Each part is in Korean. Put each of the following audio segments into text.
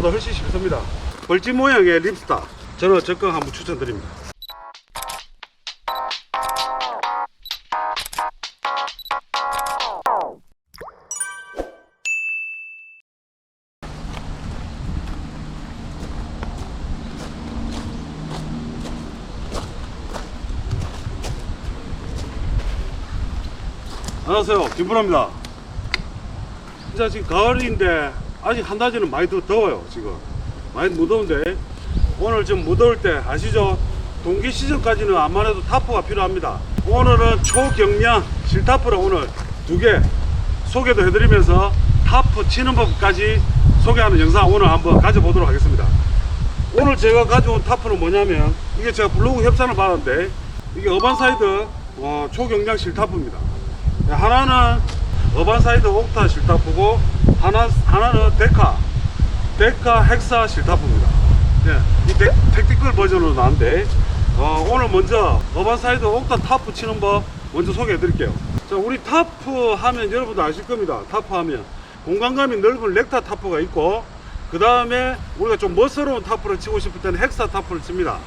탑보다 훨씬 쉽습니다. 벌집 모양의 립스타. 저는 적극 한번 추천드립니다. 안녕하세요. 김분호입니다. 진짜 지금 가을인데 아직 한낮에는 많이 더 더워요. 지금 많이 무더운데 오늘 좀 무더울 때 아시죠? 동기 시즌까지는 해도 타프가 필요합니다. 오늘은 초경량 실타프를 오늘 두 개 소개도 해드리면서 타프 치는 법까지 소개하는 영상 오늘 한번 가져보도록 하겠습니다. 오늘 제가 가져온 타프는 뭐냐면 이게 제가 블로그 협찬을 받았는데 이게 어반사이드 어, 초경량 실타프입니다. 네, 하나는 어반사이드 옥타 실타프고 하나, 하나는 데카 데카 헥사 실타프입니다. 네, 이 데, 택티컬 버전으로 나왔는데 어, 오늘 먼저 어반사이드 옥타 타프 치는 법 먼저 소개해 드릴게요. 자 우리 타프 하면 여러분도 아실 겁니다. 타프 하면. 공간감이 넓은 렉타 타프가 있고 그 다음에 우리가 좀 멋스러운 타프를 치고 싶을 때는 헥사 타프를 칩니다.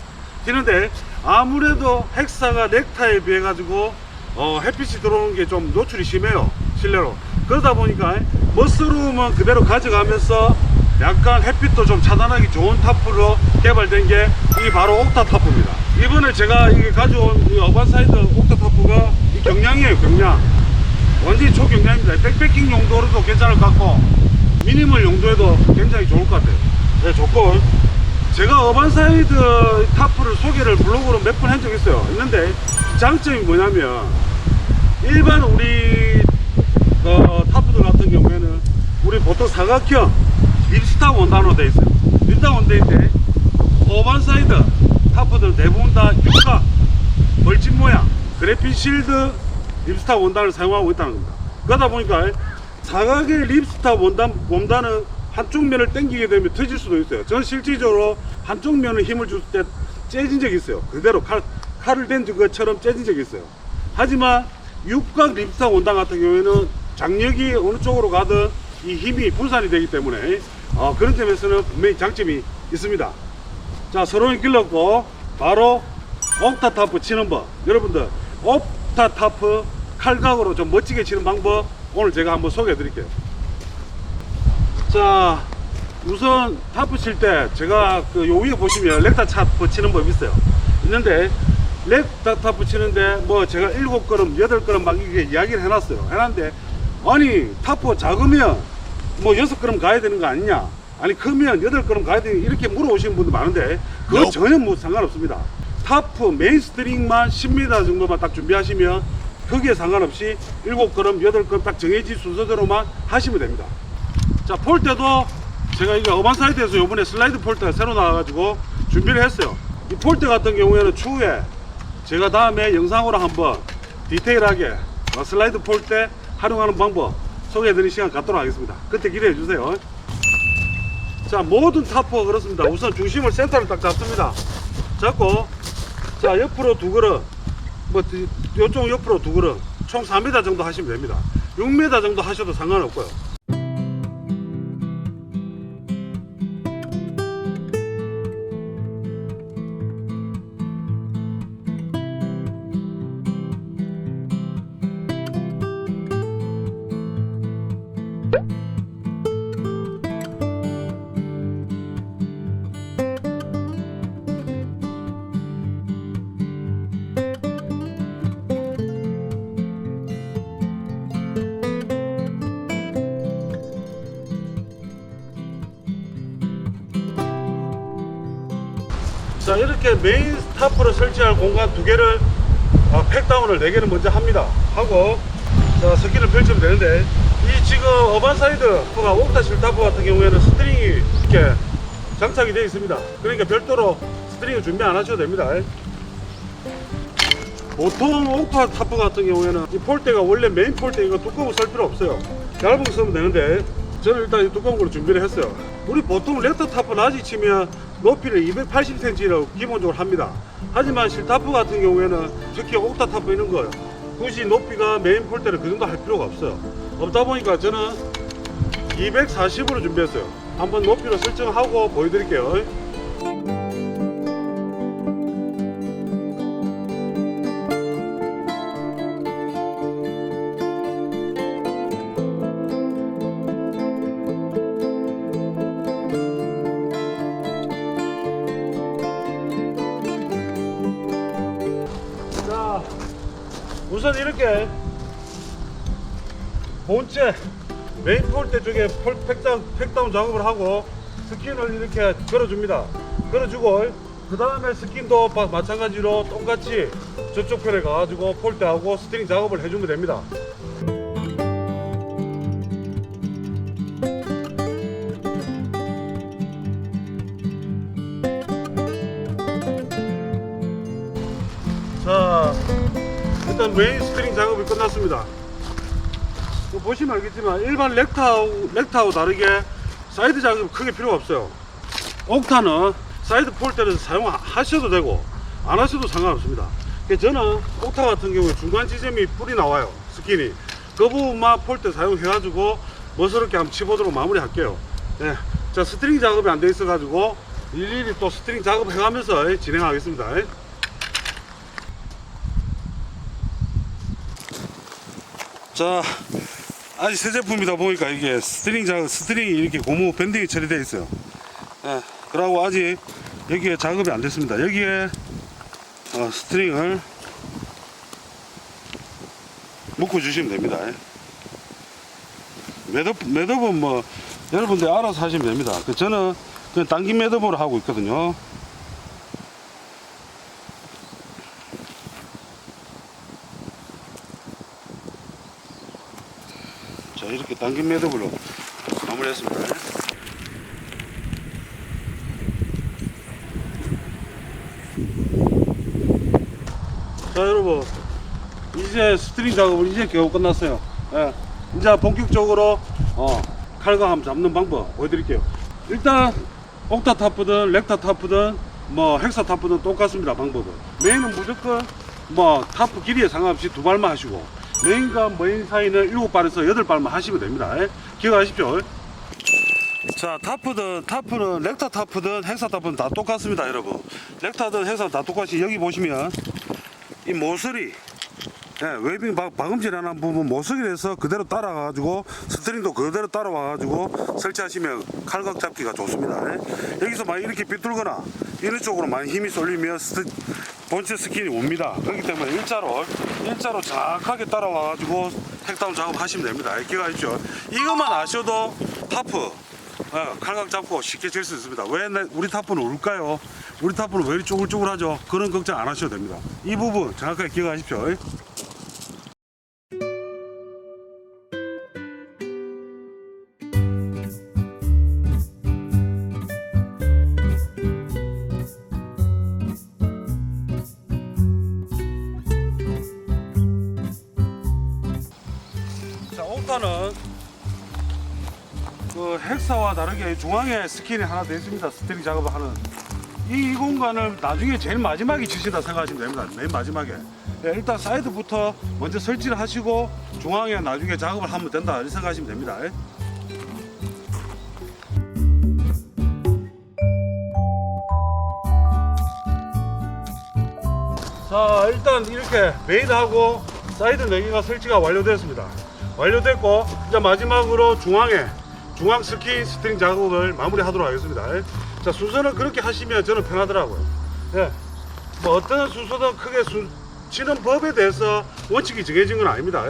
치는데 아무래도 헥사가 렉타에 비해 가지고 어, 햇빛이 들어오는 게 좀 노출이 심해요 실내로. 그러다 보니까 멋스러움은 그대로 가져가면서 약간 햇빛도 좀 차단하기 좋은 타프로 개발된 게 이 바로 옥타 타프입니다. 이번에 제가 이게 가져온 이 어반사이드 옥타 타프가 이 경량이에요 경량. 완전히 초경량입니다. 백패킹 용도로도 괜찮을 것 같고 미니멀 용도에도 굉장히 좋을 것 같아요. 네, 조건. 제가 어반사이드 타프를 소개를 블로그로 몇 번 한 적 있어요. 있는데 장점이 뭐냐면 일반 우리 어, 타프들 같은 경우에는 우리 보통 사각형 립스타 원단으로 되어 있어요. 립스타 원단인데 어반사이드 타프들 대부분 다 육각 벌집 모양 그래핀 실드 립스타 원단을 사용하고 있다는 겁니다. 그러다 보니까 사각의 립스타 원단 원단은 한쪽 면을 당기게 되면 터질 수도 있어요. 저는 실질적으로 한쪽 면을 힘을 줄 때 째진 적이 있어요. 그대로 칼, 칼을 댄 것처럼 째진 적이 있어요. 하지만 육각 립스타 원단 같은 경우에는 장력이 어느 쪽으로 가든 이 힘이 분산이 되기 때문에 어, 그런 점에서는 분명히 장점이 있습니다. 자, 서로는 길렀고 바로 옥타 타프 치는 법. 여러분들 옥타 타프 칼각으로 좀 멋지게 치는 방법 오늘 제가 한번 소개해 드릴게요. 자, 우선 타프 칠 때 제가 그 요 위에 보시면 렉타 타프 치는 법 있어요. 있는데 렉타 타프 치는데 뭐 제가 일곱 걸음, 여덟 걸음 막 이게 이야기를 해놨어요. 해놨는데 아니 타프 작으면 뭐 여섯 걸음 가야 되는 거 아니냐? 아니 크면 여덟 걸음 가야 되는 이렇게 물어오시는 분들 많은데 그거 Nope. 전혀 뭐 상관없습니다. 타프 메인 스트링만 10m 정도만 딱 준비하시면 거기에 상관없이 일곱 걸음, 여덟 걸음 딱 정해진 순서대로만 하시면 됩니다. 자, 폴대도 제가 이게 어반 사이드에서 요번에 슬라이드 폴대가 새로 나와가지고 준비를 했어요. 이 폴대 같은 경우에는 추후에 제가 다음에 영상으로 한번 디테일하게 어, 슬라이드 폴대 활용하는 방법 소개해드리는 시간 갖도록 하겠습니다. 그때 기대해 주세요. 자, 모든 타프가 그렇습니다. 우선 중심을 센터를 딱 잡습니다. 잡고, 자, 옆으로 두 걸음, 뭐, 이쪽 옆으로 두 걸음, 총 4m 정도 하시면 됩니다. 6m 정도 하셔도 상관없고요. 이렇게 메인 스타프로 설치할 공간 두 개를 어, 팩다운을 네 개는 먼저 합니다. 하고 자 스키를 펼치면 되는데 이 지금 어반사이드 가 옥타 실 타프 같은 경우에는 스트링이 이렇게 장착이 되어 있습니다. 그러니까 별도로 스트링을 준비 안 하셔도 됩니다. 보통 옥타 타프 같은 경우에는 이 폴대가 원래 메인 폴대 이거 두꺼운 거 쓸 필요 없어요. 얇은 거 쓰면 되는데 저는 일단 이 두꺼운 걸로 준비를 했어요. 우리 보통 레터 타프 낮이 치면 높이를 280cm라고 기본적으로 합니다. 하지만 실타프 같은 경우에는 특히 옥타 타프 있는 거 굳이 높이가 메인 폴대를 그 정도 할 필요가 없어요. 없다 보니까 저는 240으로 준비했어요. 한번 높이로 설정하고 보여드릴게요. 본체 메인 폴대 쪽에 폴 팩다운, 팩다운 작업을 하고 스킨을 이렇게 걸어줍니다. 걸어주고 그 다음에 스킨도 마- 마찬가지로 똑같이 저쪽 편에 가가지고 폴대하고 스트링 작업을 해주면 됩니다. 자, 일단 메인 스트링 작업이 끝났습니다. 뭐 보시면 알겠지만 일반 렉타하고, 렉타하고 다르게 사이드 작업이 크게 필요가 없어요. 옥타는 사이드 폴대를 사용하셔도 되고 안 하셔도 상관없습니다. 그래서 저는 옥타 같은 경우에 중간 지점이 뿔이 나와요. 스킨이. 그 부분만 폴대 사용해가지고 멋스럽게 한번 치보도록 마무리 할게요. 네. 자, 스트링 작업이 안 돼 있어가지고 일일이 또 스트링 작업 해가면서 진행하겠습니다. 자, 아직 새 제품이다 보니까 이게 스트링 작 스트링이 이렇게 고무 밴딩이 처리되어 있어요. 예, 그러고 아직 여기에 작업이 안 됐습니다. 여기에 어, 스트링을 묶어 주시면 됩니다. 예. 매듭 매듭은 뭐 여러분들 알아서 하시면 됩니다. 그 저는 그냥 당긴 매듭으로 하고 있거든요. 자 이렇게 당긴 매듭으로 마무리했습니다. 자 여러분 이제 스트링 작업을 이제 겨우 끝났어요. 예. 이제 본격적으로 어, 칼광함 잡는 방법 보여드릴게요. 일단 옥타 타프든 렉타 타프든 뭐 헥사 타프든 똑같습니다 방법은. 메인은 무조건 뭐 타프 길이에 상관없이 두 발만 하시고 메인과 메인 사이는 일곱 발에서 여덟 발만 하시면 됩니다. 예. 기억하십시오. 자 타프든 타프는 렉타 타프든 헥사 타프는 다 똑같습니다 여러분 렉타든 헥사 다 똑같이 여기 보시면 이 모서리 예, 웨빙 박, 박음질하는 부분 모서리를 해서 그대로 따라가가지고 스트링도 그대로 따라와가지고 설치하시면 칼각 잡기가 좋습니다 예. 여기서 막 이렇게 비뚤거나 이런 쪽으로 많이 힘이 쏠리면 스트, 본체 스킨이 옵니다 그렇기 때문에 일자로 일자로 정확하게 따라와가지고 택다운 작업하시면 됩니다 예, 기억하십시오 이것만 아셔도 타프 어, 칼각 잡고 쉽게 질수 있습니다. 왜 내- 우리 타프는 울까요? 우리 타프는 왜 이리 쪼글쪼글하죠? 그런 걱정 안 하셔도 됩니다. 이 부분 정확하게 기억하십시오. 그 헥사와 다르게 중앙에 스킨이 하나 더 있습니다. 스트링 작업을 하는 이, 이 공간을 나중에 제일 마지막에 치신다 생각하시면 됩니다. 맨 마지막에 예, 일단 사이드부터 먼저 설치를 하시고 중앙에 나중에 작업을 하면 된다 이렇게 생각하시면 됩니다. 예. 자 일단 이렇게 메인하고 사이드 4개가 설치가 완료되었습니다 완료됐고 이제 마지막으로 중앙에 중앙 스킨 스트링 작업을 마무리하도록 하겠습니다. 자 순서는 그렇게 하시면 저는 편하더라고요. 예. 뭐 어떤 순서든 크게 수, 치는 법에 대해서 원칙이 정해진 건 아닙니다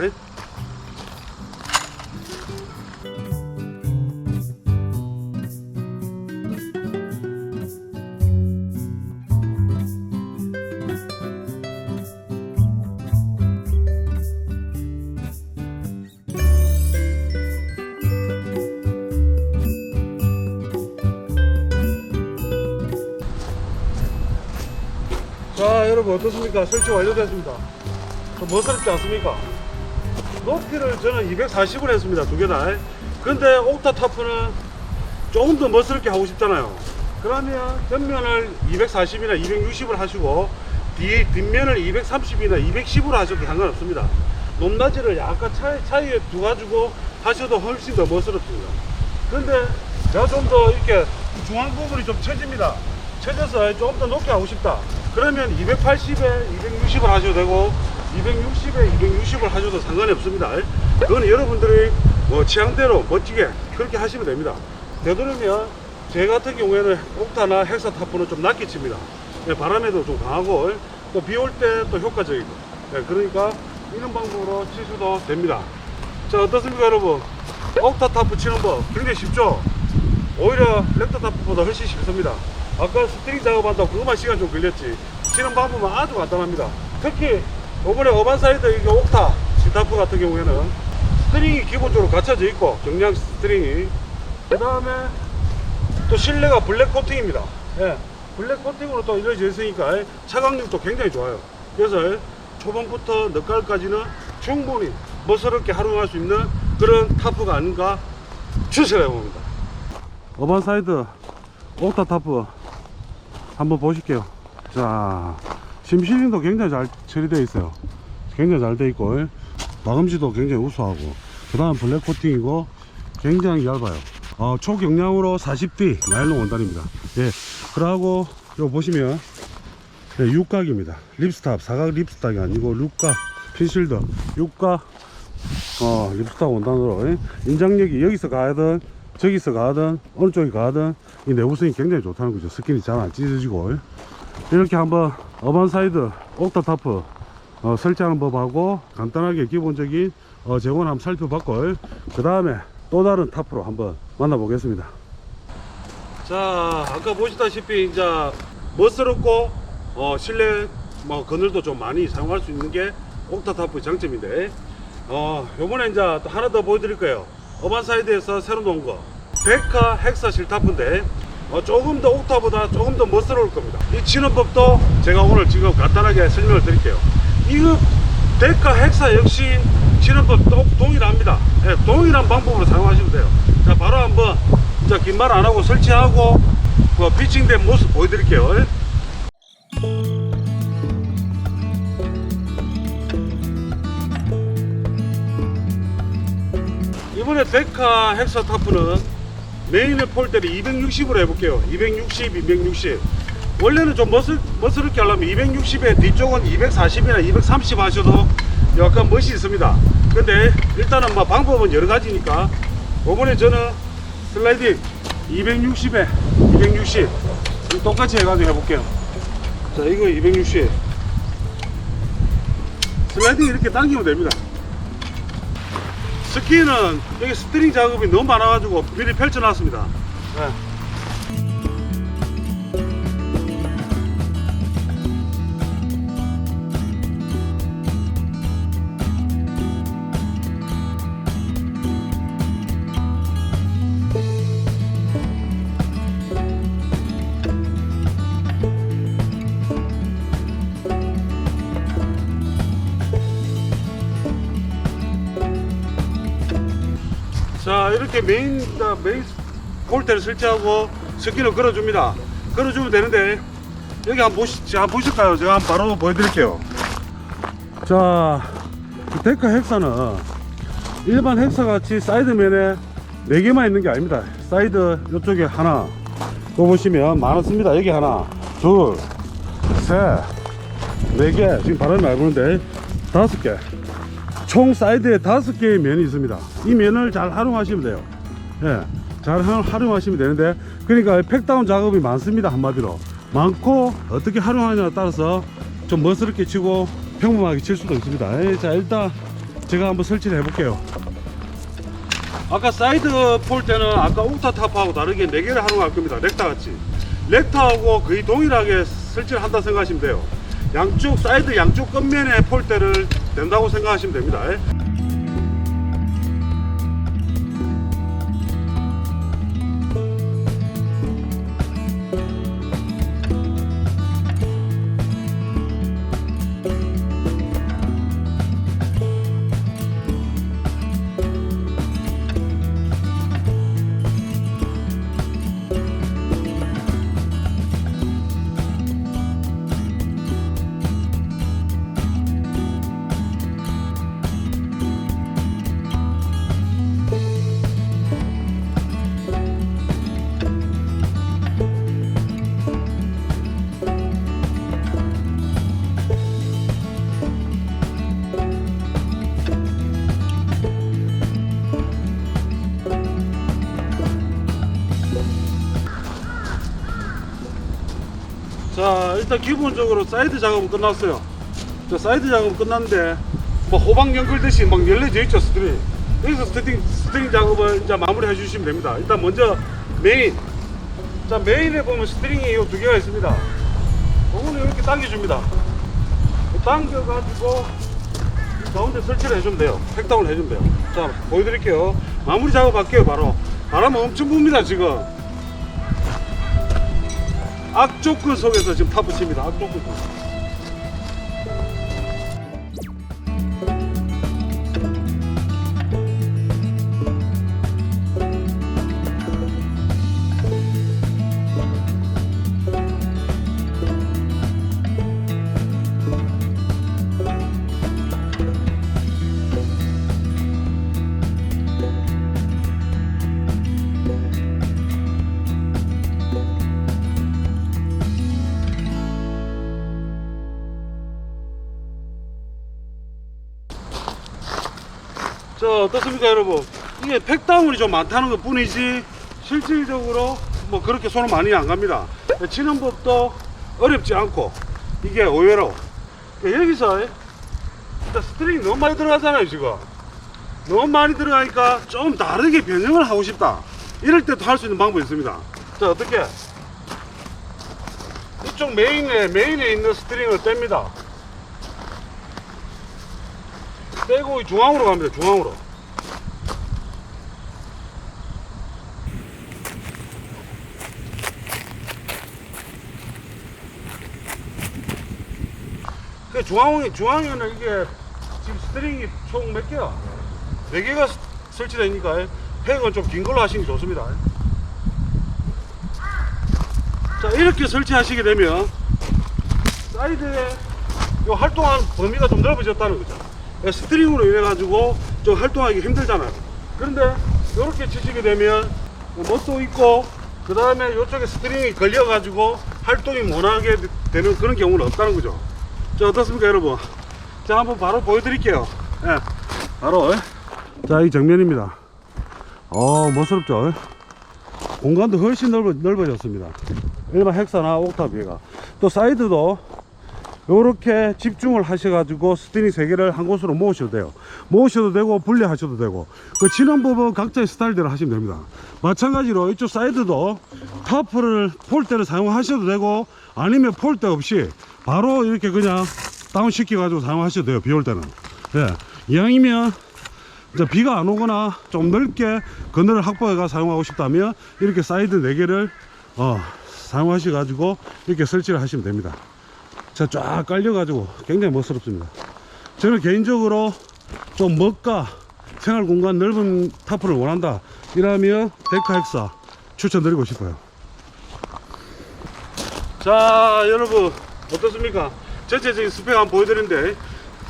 여러분 어떻습니까? 설치 완료됐습니다. 좀 멋스럽지 않습니까? 높이를 저는 240을 했습니다 두 개 다. 근데 옥타 타프는 조금 더 멋스럽게 하고 싶잖아요. 그러면 전면을 240이나 260을 하시고 뒤, 뒷면을 230이나 210으로 하셔도 상관없습니다. 높낮이를 약간 차이, 차이에 두가지고 하셔도 훨씬 더 멋스럽습니다. 근데 내가 좀 더 이렇게 중앙 부분이 좀 처집니다. 처져서 좀더 높게 하고 싶다. 그러면 280에 260을 하셔도 되고 260에 260을 하셔도 상관이 없습니다. 그건 여러분들이 뭐 취향대로 멋지게 그렇게 하시면 됩니다. 되도록이면 제 같은 경우에는 옥타나 헬사 타프는 좀 낮게 칩니다. 예, 바람에도 좀 강하고 또 비 올 때 또 효과적이고 예, 그러니까 이런 방법으로 치셔도 됩니다. 자 어떻습니까 여러분? 옥타 타프 치는 법 굉장히 쉽죠? 오히려 렉터 타프보다 훨씬 쉽습니다. 아까 스트링 작업한다고 그것만 시간 좀 걸렸지. 치는 방법은 아주 간단합니다. 특히 이번에 어반사이드 옥타 시타프 같은 경우에는 스트링이 기본적으로 갖춰져 있고 경량 스트링이 그 다음에 또 실내가 블랙 코팅입니다. 예, 블랙 코팅으로 또 이루어져 있으니까 차광력도 굉장히 좋아요. 그래서 초반부터 늦가을까지는 충분히 멋스럽게 활용할 수 있는 그런 타프가 아닌가 추천해 봅니다. 어반사이드 옥타 타프 한번 보실게요. 자, 심실링도 굉장히 잘 처리되어 있어요. 굉장히 잘 되어 있고, 마감지도 굉장히 우수하고, 그 다음 블랙 코팅이고, 굉장히 얇아요. 어, 초경량으로 40D 나일론 원단입니다. 예. 그러고, 요 보시면, 예, 육각입니다. 립스탑, 사각 립스탑이 아니고, 육각, 핀실드, 육각, 어, 립스탑 원단으로, 예. 인장력이 여기서 가든, 저기서 가든, 어느 쪽에 가든, 이 내구성이 굉장히 좋다는 거죠. 스킨이 잘 안 찢어지고. 예. 이렇게 한번 어반사이드 옥타 타프 어, 설치하는 법하고 간단하게 기본적인 어, 재고는 한번 살펴봤고 그 다음에 또 다른 타프로 한번 만나보겠습니다 자 아까 보시다시피 이제 멋스럽고 어, 실내 뭐 그늘도 좀 많이 사용할 수 있는 게 옥타 타프의 장점인데 어, 요번에 이제 또 하나 더 보여드릴 거예요 어반사이드에서 새로 놓은 거 데카 헥사 실타프인데 어, 조금 더 옥타보다 조금 더 멋스러울 겁니다. 이 치는 법도 제가 오늘 지금 간단하게 설명을 드릴게요. 이거 데카 헥사 역시 치는 법 동- 동일합니다. 예, 동일한 방법으로 사용하시면 돼요. 자, 바로 한번 자, 긴말 안 하고 설치하고 그 피칭된 모습 보여드릴게요. 이번에 데카 헥사 타프는 메인의 폴대를 260으로 해볼게요. 260, 260. 원래는 좀 멋을, 멋스럽게 하려면 260에 뒤쪽은 240이나 230 하셔도 약간 멋이 있습니다. 근데 일단은 뭐 방법은 여러 가지니까 이번에 저는 슬라이딩 260에 260 똑같이 해가지고 해볼게요. 자, 이거 260. 슬라이딩 이렇게 당기면 됩니다. 스키는 여기 스트링 작업이 너무 많아가지고 미리 펼쳐놨습니다. 네. 이렇게 메인 다 메인 폴대를 설치하고 스키를 걸어줍니다. 걸어주면 되는데 여기 한번 보시 자, 한번 보실까요? 제가 한번 바로 보여드릴게요. 자 데카 헥사는 일반 헥사 같이 사이드면에 4개만 있는 게 아닙니다. 사이드 이쪽에 하나 또 보시면 많습니다. 여기 하나 둘 셋, 네 개, 지금 바람이 많이 부는데 다섯 개. 총 사이드에 다섯 개의 면이 있습니다. 이 면을 잘 활용하시면 돼요. 예, 잘 활- 활용하시면 되는데, 그러니까 팩다운 작업이 많습니다. 한마디로. 많고, 어떻게 활용하느냐에 따라서 좀 멋스럽게 치고 평범하게 칠 수도 있습니다. 예, 자, 일단 제가 한번 설치를 해 볼게요. 아까 사이드 폴 때는 아까 옥타 타프하고 다르게 4개를 활용할 겁니다. 렉타 같이. 렉타하고 거의 동일하게 설치를 한다 생각하시면 돼요. 양쪽 사이드 양쪽 끝면에 폴대를 된다고 생각하시면 됩니다. 자 일단 기본적으로 사이드 작업은 끝났어요. 자 사이드 작업은 끝났는데 뭐 호박 연결듯이 막 열려져 있죠 스트링. 여기서 스트링, 스트링 작업을 이제 마무리 해 주시면 됩니다. 일단 먼저 메인. 자 메인에 보면 스트링이 이 두 개가 있습니다. 이거는 이렇게 당겨줍니다. 당겨가지고 이 가운데 설치를 해주면 돼요. 팩다운을 해주면 돼요. 자 보여드릴게요. 마무리 작업할게요 바로. 바람 엄청 붑니다 지금 악조건 속에서 지금 타붙입니다. 악조건 속. 어떻습니까 여러분? 이게 팩다운이 좀 많다는 것 뿐이지 실질적으로 뭐 그렇게 손은 많이 안 갑니다. 치는 법도 어렵지 않고 이게 의외로 여기서 일단 스트링이 너무 많이 들어가잖아요 지금. 너무 많이 들어가니까 좀 다르게 변형을 하고 싶다. 이럴 때도 할 수 있는 방법이 있습니다. 자 어떻게? 이쪽 메인에 메인에 있는 스트링을 뗍니다. 빼고 이 중앙으로 갑니다. 중앙으로. 그 중앙이 중앙에는 이게 지금 스트링이 총 몇 개야? 네 개가 스- 설치되니까 팩은 좀 긴 걸로 하시는 게 좋습니다. 자 이렇게 설치하시게 되면 사이드에 요 활동한 범위가 좀 넓어졌다는 거죠. 예, 스트링으로 인해 가지고 좀 활동하기 힘들잖아요. 그런데 이렇게 치시게 되면 멋도 있고 그 다음에 이쪽에 스트링이 걸려 가지고 활동이 못하게 되는 그런 경우는 없다는 거죠. 자 어떻습니까 여러분? 자 한번 바로 보여드릴게요. 예, 바로 자 이 정면입니다. 어 멋스럽죠? 공간도 훨씬 넓어, 넓어졌습니다. 일반 헥사나 옥타 비해가 또 사이드도 요렇게 집중을 하셔가지고 스트링 세 개를 한 곳으로 모으셔도 돼요. 모으셔도 되고 분리하셔도 되고 그 치는 법은 각자의 스타일대로 하시면 됩니다. 마찬가지로 이쪽 사이드도 타프를 폴대를 사용하셔도 되고 아니면 폴대 없이 바로 이렇게 그냥 다운 시켜 가지고 사용하셔도 돼요. 비 올 때는. 예. 이왕이면 이제 비가 안 오거나 좀 넓게 그늘을 확보해가 사용하고 싶다면 이렇게 사이드 네 개를 어, 사용하셔 가지고 이렇게 설치를 하시면 됩니다. 자, 쫙 깔려가지고 굉장히 멋스럽습니다. 저는 개인적으로 좀 멋과 생활 공간 넓은 타프를 원한다. 이라면 데카 헥사 추천드리고 싶어요. 자, 여러분, 어떻습니까? 전체적인 스펙 한번 보여드리는데,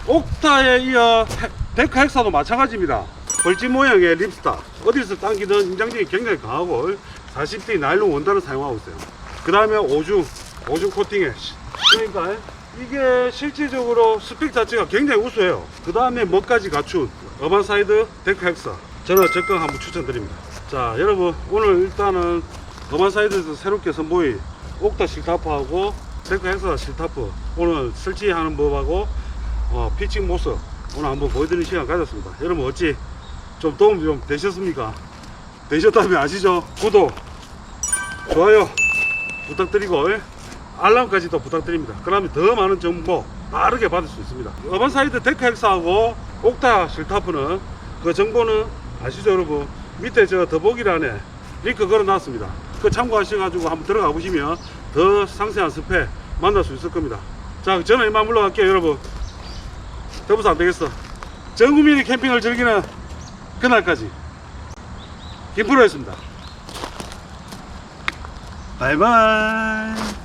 옥타에 이어 헤- 데카 헥사도 마찬가지입니다. 벌집 모양의 립스타. 어디서 당기든 인장력이 굉장히 강하고, 40D 나일론 원단을 사용하고 있어요. 그 다음에 오중, 오중 코팅에 그러니까 이게 실질적으로 스펙 자체가 굉장히 우수해요. 그 다음에 뭐까지 갖춘 어반사이드 데크 헥사 저는 적극 한번 추천드립니다. 자 여러분 오늘 일단은 어반사이드에서 새롭게 선보인 옥타 실타프하고 헥사 실타프 오늘 설치하는 법하고 어, 피칭 모습 오늘 한번 보여드리는 시간 가졌습니다. 여러분 어찌 좀 도움 좀 되셨습니까? 되셨다면 아시죠? 구독, 좋아요 부탁드리고 예? 알람까지도 부탁드립니다. 그러면 더 많은 정보 빠르게 받을 수 있습니다. 어반사이드 데크 헥사하고 옥타 실타프는 그 정보는 아시죠 여러분? 밑에 저 더보기란에 링크 걸어놨습니다. 그 참고하셔가지고 한번 들어가 보시면 더 상세한 스펙 만날 수 있을 겁니다. 자 저는 이만 물러갈게요 여러분. 더불어서 안 되겠어. 전 국민이 캠핑을 즐기는 그날까지 김프로였습니다. 바이바이.